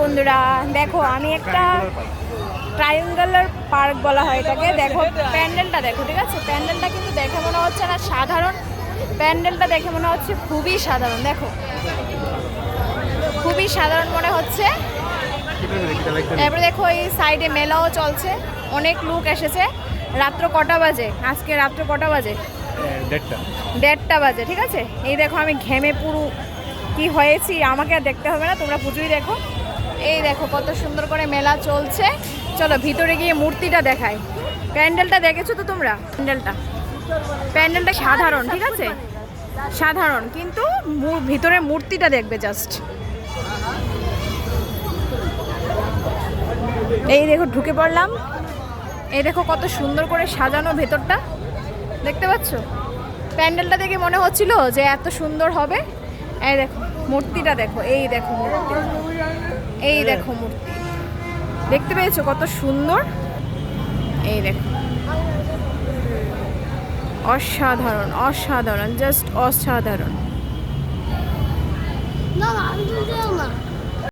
বন্ধুরা দেখো আমি একটা ট্রায়াঙ্গেলার পার্ক বলা হয় এটাকে। দেখো প্যান্ডেলটা দেখো ঠিক আছে? প্যান্ডেলটা কিন্তু দেখে মনে হচ্ছে না সাধারণ। প্যান্ডেলটা দেখে মনে হচ্ছে খুবই সাধারণ দেখো। খুবই সাধারণ মনে হচ্ছে। এবারে দেখো এই সাইডে মেলাও চলছে। অনেক লোক এসেছে। রাত্র কটা বাজে? আজকে রাত্র কটা বাজে? দেড়টা। দেড়টা বাজে ঠিক আছে? এই দেখো আমি ঘেমে পুরো কি হয়েছি? আমাকে আর দেখতে হবে না তোমরা পুজোই দেখো। এই দেখো কত সুন্দর করে মেলা চলছে। চলো ভিতরে গিয়ে মূর্তিটা দেখাই। প্যান্ডেলটা দেখেছ তো তোমরা? প্যান্ডেলটা। প্যান্ডেলটা সাধারণ, ঠিক আছে? সাধারণ, কিন্তু ভিতরে মূর্তিটা দেখবে জাস্ট এই দেখো ঢুকে পড়লাম। এই দেখো কত সুন্দর করে সাজানো ভেতরটা। দেখতে পাচ্ছ? প্যান্ডেলটা দেখে মনে হচ্ছিল যে এত সুন্দর হবে। এই দেখো। মূর্তিটা দেখো, এই দেখো মূর্তি। এই দেখো মূর্তি। দেখতে পেয়েছ কত সুন্দর? এই দেখো। অসাধারণ অসাধারণ জাস্ট অসাধারণ।